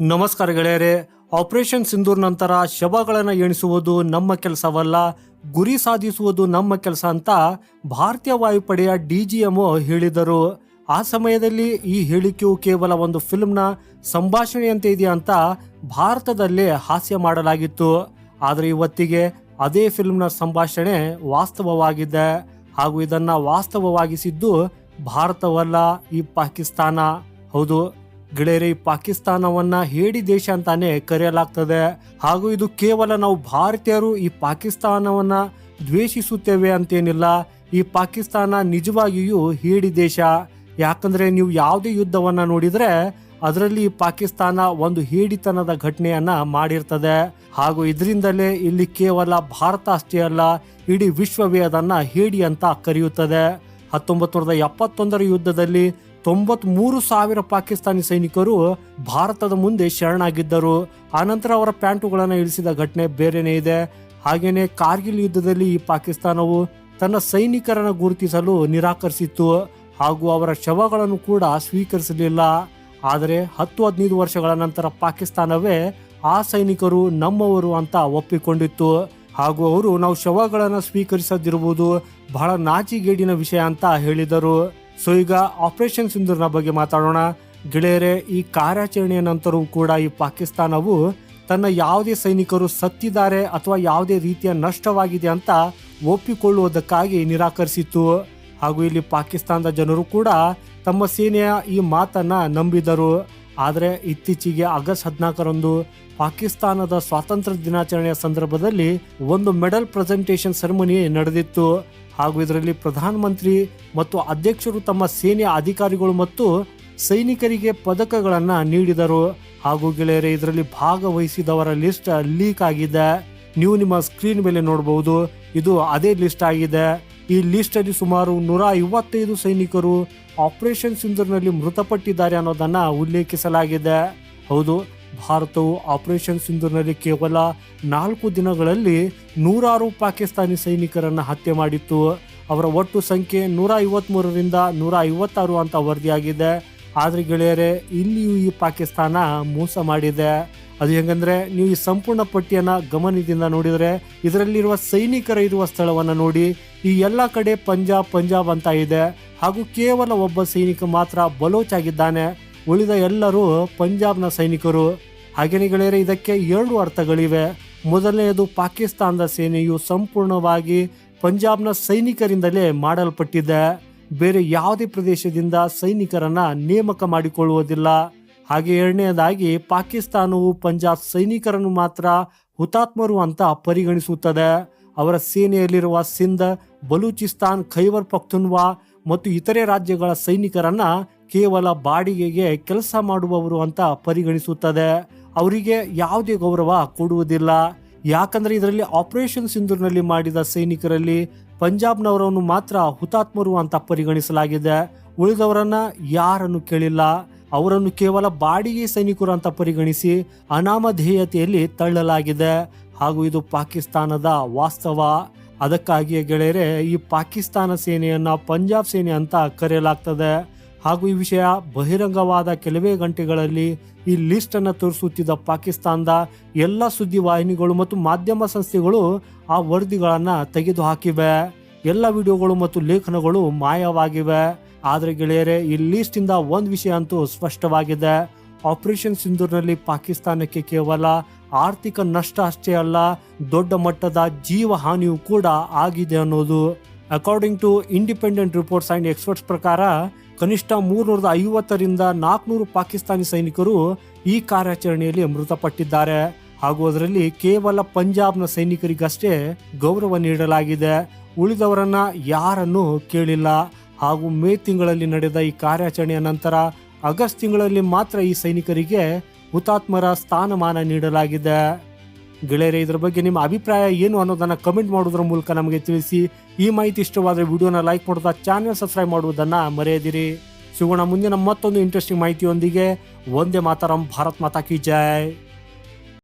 ನಮಸ್ಕಾರ ಗೆಳೆಯರೆ ಆಪರೇಷನ್ ಸಿಂಧೂರ್ ನಂತರ ಶವಗಳನ್ನು ಎಣಿಸುವುದು ನಮ್ಮ ಕೆಲಸವಲ್ಲ, ಗುರಿ ಸಾಧಿಸುವುದು ನಮ್ಮ ಕೆಲಸ ಅಂತ ಭಾರತೀಯ ವಾಯುಪಡೆಯ ಡಿ ಜಿ ಎಂ ಹೇಳಿದರು. ಆ ಸಮಯದಲ್ಲಿ ಈ ಹೇಳಿಕೆಯು ಕೇವಲ ಒಂದು ಫಿಲ್ಮ್ನ ಸಂಭಾಷಣೆಯಂತೆ ಇದೆಯಾ ಅಂತ ಭಾರತದಲ್ಲೇ ಹಾಸ್ಯ ಮಾಡಲಾಗಿತ್ತು. ಆದರೆ ಇವತ್ತಿಗೆ ಅದೇ ಫಿಲ್ಮ್ನ ಸಂಭಾಷಣೆ ವಾಸ್ತವವಾಗಿದೆ. ಹಾಗೂ ಇದನ್ನು ವಾಸ್ತವವಾಗಿಸಿದ್ದು ಭಾರತವಲ್ಲ, ಈ ಪಾಕಿಸ್ತಾನ. ಹೌದು ಗೆಳೆಯರೆ, ಪಾಕಿಸ್ತಾನವನ್ನ ಹೇಡಿ ದೇಶ ಅಂತಾನೆ ಕರೆಯಲಾಗ್ತದೆ. ಹಾಗೂ ಇದು ಕೇವಲ ನಾವು ಭಾರತೀಯರು ಈ ಪಾಕಿಸ್ತಾನವನ್ನ ದ್ವೇಷಿಸುತ್ತೇವೆ ಅಂತೇನಿಲ್ಲ. ಈ ಪಾಕಿಸ್ತಾನ ನಿಜವಾಗಿಯೂ ಹೇಡಿ ದೇಶ. ಯಾಕಂದ್ರೆ ನೀವು ಯಾವುದೇ ಯುದ್ಧವನ್ನ ನೋಡಿದ್ರೆ ಅದರಲ್ಲಿ ಪಾಕಿಸ್ತಾನ ಒಂದು ಹೇಡಿತನದ ಘಟನೆಯನ್ನ ಮಾಡಿರ್ತದೆ. ಹಾಗೂ ಇದರಿಂದಲೇ ಇಲ್ಲಿ ಕೇವಲ ಭಾರತ ಅಷ್ಟೇ ಅಲ್ಲ, ಇಡೀ ವಿಶ್ವವೇ ಅದನ್ನ ಹೇಡಿ ಅಂತ ಕರೆಯುತ್ತದೆ. ಹತ್ತೊಂಬತ್ತು ನೂರದ ಎಪ್ಪತ್ತೊಂದರ ಯುದ್ಧದಲ್ಲಿ ತೊಂಬತ್ಮೂರು ಸಾವಿರ ಪಾಕಿಸ್ತಾನಿ ಸೈನಿಕರು ಭಾರತದ ಮುಂದೆ ಶರಣಾಗಿದ್ದರು. ಆನಂತರ ಅವರ ಪ್ಯಾಂಟುಗಳನ್ನು ಇಳಿಸಿದ ಘಟನೆ ಬೇರೆನೇ ಇದೆ. ಹಾಗೇನೆ ಕಾರ್ಗಿಲ್ ಯುದ್ಧದಲ್ಲಿ ಈ ಪಾಕಿಸ್ತಾನವು ತನ್ನ ಸೈನಿಕರನ್ನು ಗುರುತಿಸಲು ನಿರಾಕರಿಸಿತ್ತು. ಹಾಗೂ ಅವರ ಶವಗಳನ್ನು ಕೂಡ ಸ್ವೀಕರಿಸಲಿಲ್ಲ. ಆದರೆ ಹತ್ತು ಹದಿನೈದು ವರ್ಷಗಳ ನಂತರ ಪಾಕಿಸ್ತಾನವೇ ಆ ಸೈನಿಕರು ನಮ್ಮವರು ಅಂತ ಒಪ್ಪಿಕೊಂಡಿತ್ತು. ಹಾಗೂ ಅವರು ನಾವು ಶವಗಳನ್ನು ಸ್ವೀಕರಿಸದಿರುವುದು ಬಹಳ ನಾಚಿಗೇಡಿನ ವಿಷಯ ಅಂತ ಹೇಳಿದರು. ಸೊ ಈಗ ಆಪರೇಷನ್ ಸಿಂಧೂರ್ನ ಬಗ್ಗೆ ಮಾತಾಡೋಣ. ಗೆಳೆಯರೆ, ಈ ಕಾರ್ಯಾಚರಣೆಯ ನಂತರವೂ ಕೂಡ ಈ ಪಾಕಿಸ್ತಾನವು ತನ್ನ ಯಾವುದೇ ಸೈನಿಕರು ಸತ್ತಿದ್ದಾರೆ ಅಥವಾ ಯಾವುದೇ ರೀತಿಯ ನಷ್ಟವಾಗಿದೆ ಅಂತ ಒಪ್ಪಿಕೊಳ್ಳುವುದಕ್ಕಾಗಿ ನಿರಾಕರಿಸಿತ್ತು. ಹಾಗೂ ಇಲ್ಲಿ ಪಾಕಿಸ್ತಾನದ ಜನರು ಕೂಡ ತಮ್ಮ ಸೇನೆಯ ಈ ಮಾತನ್ನ ನಂಬಿದರು. ಆದರೆ ಇತ್ತೀಚೆಗೆ ಆಗಸ್ಟ್ ಹದಿನಾಲ್ಕರಂದು ಪಾಕಿಸ್ತಾನದ ಸ್ವಾತಂತ್ರ್ಯ ದಿನಾಚರಣೆಯ ಸಂದರ್ಭದಲ್ಲಿ ಒಂದು ಮೆಡಲ್ ಪ್ರೆಸೆಂಟೇಷನ್ ಸೆರೆಮನಿ ನಡೆದಿತ್ತು. ಹಾಗೂ ಇದರಲ್ಲಿ ಪ್ರಧಾನಮಂತ್ರಿ ಮತ್ತು ಅಧ್ಯಕ್ಷರು ತಮ್ಮ ಸೇನೆಯ ಅಧಿಕಾರಿಗಳು ಮತ್ತು ಸೈನಿಕರಿಗೆ ಪದಕಗಳನ್ನು ನೀಡಿದರು. ಹಾಗೂ ಗೆಳೆಯರೆ, ಇದರಲ್ಲಿ ಭಾಗವಹಿಸಿದವರ ಲಿಸ್ಟ್ ಲೀಕ್ ಆಗಿದೆ. ನೀವು ನಿಮ್ಮ ಸ್ಕ್ರೀನ್ ಮೇಲೆ ನೋಡಬಹುದು ಇದು ಅದೇ ಲಿಸ್ಟ್ ಆಗಿದೆ. ಈ ಲಿಸ್ಟ್ ಅಲ್ಲಿ ಸುಮಾರು ನೂರ ಐವತ್ತೈದು ಸೈನಿಕರು ಆಪರೇಷನ್ ಸಿಂಧೂರ್ನಲ್ಲಿ ಮೃತಪಟ್ಟಿದ್ದಾರೆ ಅನ್ನೋದನ್ನ ಉಲ್ಲೇಖಿಸಲಾಗಿದೆ. ಹೌದು ಭಾರತವು ಆಪರೇಷನ್ ಸಿಂಧೂರ್ನಲ್ಲಿ ಕೇವಲ ನಾಲ್ಕು ದಿನಗಳಲ್ಲಿ ನೂರಾರು ಪಾಕಿಸ್ತಾನಿ ಸೈನಿಕರನ್ನು ಹತ್ಯೆ ಮಾಡಿತ್ತು. ಅವರ ಒಟ್ಟು ಸಂಖ್ಯೆ ನೂರ ಐವತ್ಮೂರರಿಂದ ನೂರ ಐವತ್ತಾರು ಅಂತ ವರದಿಯಾಗಿದೆ. ಆದರೆ ಗೆಳೆಯರೆ, ಇಲ್ಲಿಯೂ ಈ ಪಾಕಿಸ್ತಾನ ಮೋಸ ಮಾಡಿದೆ. ಅದು ಹೆಂಗಂದ್ರೆ, ನೀವು ಈ ಸಂಪೂರ್ಣ ಪಟ್ಟಿಯನ್ನ ಗಮನದಿಂದ ನೋಡಿದ್ರೆ, ಇದರಲ್ಲಿರುವ ಸೈನಿಕರ ಇರುವ ಸ್ಥಳವನ್ನ ನೋಡಿ, ಈ ಎಲ್ಲ ಕಡೆ ಪಂಜಾಬ್ ಪಂಜಾಬ್ ಅಂತ ಇದೆ. ಹಾಗೂ ಕೇವಲ ಒಬ್ಬ ಸೈನಿಕ ಮಾತ್ರ ಬಲೋಚ್ ಆಗಿದ್ದಾನೆ ಉಳಿದ ಎಲ್ಲರೂ ಪಂಜಾಬ್ನ ಸೈನಿಕರು. ಹಾಗೆನೇ ಗೆಳೆಯರೆ, ಇದಕ್ಕೆ ಎರಡು ಅರ್ಥಗಳಿವೆ. ಮೊದಲನೆಯದು, ಪಾಕಿಸ್ತಾನದ ಸೇನೆಯು ಸಂಪೂರ್ಣವಾಗಿ ಪಂಜಾಬ್ನ ಸೈನಿಕರಿಂದಲೇ ಮಾಡಲ್ಪಟ್ಟಿದೆ. ಬೇರೆ ಯಾವುದೇ ಪ್ರದೇಶದಿಂದ ಸೈನಿಕರನ್ನ ನೇಮಕ ಮಾಡಿಕೊಳ್ಳುವುದಿಲ್ಲ. ಹಾಗೆ ಎರಡನೆಯದಾಗಿ, ಪಾಕಿಸ್ತಾನವು ಪಂಜಾಬ್ ಸೈನಿಕರನ್ನು ಮಾತ್ರ ಹುತಾತ್ಮರು ಅಂತ ಪರಿಗಣಿಸುತ್ತದೆ. ಅವರ ಸೇನೆಯಲ್ಲಿರುವ ಸಿಂಧ್, ಬಲೂಚಿಸ್ತಾನ್, ಖೈಬರ್ ಪಖ್ತುನ್ವಾ ಮತ್ತು ಇತರೆ ರಾಜ್ಯಗಳ ಸೈನಿಕರನ್ನ ಕೇವಲ ಬಾಡಿಗೆಗೆ ಕೆಲಸ ಮಾಡುವವರು ಅಂತ ಪರಿಗಣಿಸುತ್ತದೆ. ಅವರಿಗೆ ಯಾವುದೇ ಗೌರವ ಕೊಡುವುದಿಲ್ಲ. ಯಾಕಂದ್ರೆ ಇದರಲ್ಲಿ ಆಪರೇಷನ್ ಸಿಂಧೂರ್ನಲ್ಲಿ ಮಾಡಿದ ಸೈನಿಕರಲ್ಲಿ ಪಂಜಾಬ್ನವರನ್ನು ಮಾತ್ರ ಹುತಾತ್ಮರು ಅಂತ ಪರಿಗಣಿಸಲಾಗಿದೆ. ಉಳಿದವರನ್ನ ಯಾರನ್ನು ಕೇಳಿಲ್ಲ. ಅವರನ್ನು ಕೇವಲ ಬಾಡಿಗೆ ಸೈನಿಕರು ಅಂತ ಪರಿಗಣಿಸಿ ಅನಾಮಧೇಯತೆಯಲ್ಲಿ ತಳ್ಳಲಾಗಿದೆ. ಹಾಗೂ ಇದು ಪಾಕಿಸ್ತಾನದ ವಾಸ್ತವ. ಅದಕ್ಕಾಗಿಯೇ ಗೆಳೆಯರೆ, ಈ ಪಾಕಿಸ್ತಾನ ಸೇನೆಯನ್ನ ಪಂಜಾಬ್ ಸೇನೆ ಅಂತ ಕರೆಯಲಾಗ್ತದೆ. ಹಾಗೂ ಈ ವಿಷಯ ಬಹಿರಂಗವಾದ ಕೆಲವೇ ಗಂಟೆಗಳಲ್ಲಿ ಈ ಲಿಸ್ಟ್ ಅನ್ನು ತೋರಿಸುತ್ತಿದ್ದ ಪಾಕಿಸ್ತಾನದ ಎಲ್ಲ ಸುದ್ದಿ ವಾಹಿನಿಗಳು ಮತ್ತು ಮಾಧ್ಯಮ ಸಂಸ್ಥೆಗಳು ಆ ವರದಿಗಳನ್ನು ತೆಗೆದು ಹಾಕಿವೆ ಎಲ್ಲ ವಿಡಿಯೋಗಳು ಮತ್ತು ಲೇಖನಗಳು ಮಾಯವಾಗಿವೆ. ಆದರೆ ಗೆಳೆಯರೆ, ಈ ಲಿಸ್ಟ್ ಇಂದ ಒಂದು ವಿಷಯ ಅಂತೂ ಸ್ಪಷ್ಟವಾಗಿದೆ. ಆಪರೇಷನ್ ಸಿಂಧೂರ್ನಲ್ಲಿ ಪಾಕಿಸ್ತಾನಕ್ಕೆ ಕೇವಲ ಆರ್ಥಿಕ ನಷ್ಟ ಅಷ್ಟೇ ಅಲ್ಲ, ದೊಡ್ಡ ಮಟ್ಟದ ಜೀವ ಹಾನಿಯೂ ಕೂಡ ಆಗಿದೆ ಅನ್ನೋದು. According to independent reports and experts ಪ್ರಕಾರ ಕನಿಷ್ಠ ಮೂರ್ನೂರದ ಐವತ್ತರಿಂದ ನಾಲ್ಕುನೂರು ಪಾಕಿಸ್ತಾನಿ ಸೈನಿಕರು ಈ ಕಾರ್ಯಾಚರಣೆಯಲ್ಲಿ ಮೃತಪಟ್ಟಿದ್ದಾರೆ. ಹಾಗೂ ಅದರಲ್ಲಿ ಕೇವಲ ಪಂಜಾಬ್ನ ಸೈನಿಕರಿಗಷ್ಟೇ ಗೌರವ ನೀಡಲಾಗಿದೆ. ಉಳಿದವರನ್ನ ಯಾರನ್ನು ಕೇಳಿಲ್ಲ. ಹಾಗೂ ಮೇ ತಿಂಗಳಲ್ಲಿ ನಡೆದ ಈ ಕಾರ್ಯಾಚರಣೆಯ ನಂತರ ಆಗಸ್ಟ್ ತಿಂಗಳಲ್ಲಿ ಮಾತ್ರ ಈ ಸೈನಿಕರಿಗೆ ಹುತಾತ್ಮರ ಸ್ಥಾನಮಾನ ನೀಡಲಾಗಿದೆ. ಗೆಳೆಯರೆ, ಇದರ ಬಗ್ಗೆ ನಿಮ್ಮ ಅಭಿಪ್ರಾಯ ಏನು ಅನ್ನೋದನ್ನು ಕಮೆಂಟ್ ಮಾಡೋದ್ರ ಮೂಲಕ ನಮಗೆ ತಿಳಿಸಿ. ಈ ಮಾಹಿತಿ ಇಷ್ಟವಾದರೆ ವಿಡಿಯೋನ ಲೈಕ್ ಮಾಡೋದಾ ಚಾನೆಲ್ ಸಬ್ಸ್ಕ್ರೈಬ್ ಮಾಡುವುದನ್ನ ಮರೆಯದಿರಿ. ಸಿಗೋಣ ಮುಂದಿನ ಮತ್ತೊಂದು ಇಂಟ್ರೆಸ್ಟಿಂಗ್ ಮಾಹಿತಿಯೊಂದಿಗೆ. ಒಂದೇ ಮಾತಾರಂ, ಭಾರತ್ ಮಾತಾ ಕಿ ಜೈ.